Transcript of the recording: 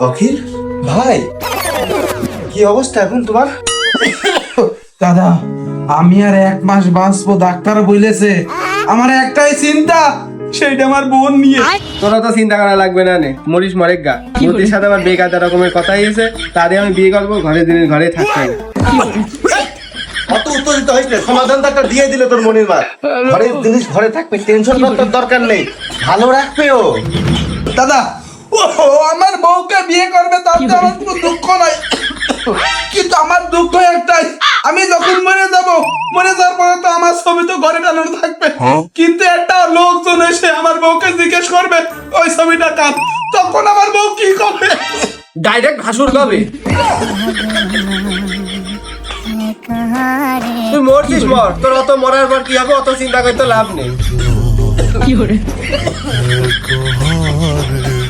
ককির ভাই। কি অবস্থা এখন তোমার? দাদা আমি আর এক মাস বাঁচবো ডাক্তার বলেছে। আমার একটাই চিন্তা সেইটা আমার বোন নিয়ে। তোরা তো চিন্তা করা লাগবে না নে। মরিস মরেক গা। মতির সাথে আমার বেকায়দা রকমের কথা হয়েছে। তাদের আমি বিয়ে করব ঘরে দিনের ঘরে থাকতে। উত্তেজিত হয়েছিল সমাধান তো একটা দিয়ে দিলে তোর মনির মা ঘরের জিনিস ঘরে থাকবে টেনশন করার দরকার নেই। ভালো রাখবে ও। দাদা ও আমার বউকে বিয়ে করবে তাতে আমার কোনো দুঃখ নাই। কিন্তু আমার দুঃখ একটাই আমি যখন মরে যাব মরে যাওয়ার পরে তো আমার ছবি তো ঘরে টানানো থাকবে। কিন্তু একটা লোকজন এসে আমার বউকে জিজ্ঞেস করবে ওই ছবিটা কার? তখন আমার বউ কি করবে? ডাইরেক্ট ভাসুর কবে তুই মরছিস মর। তোর অত মরার পর কি হবে? অত চিন্তা করতে লাভ নেই।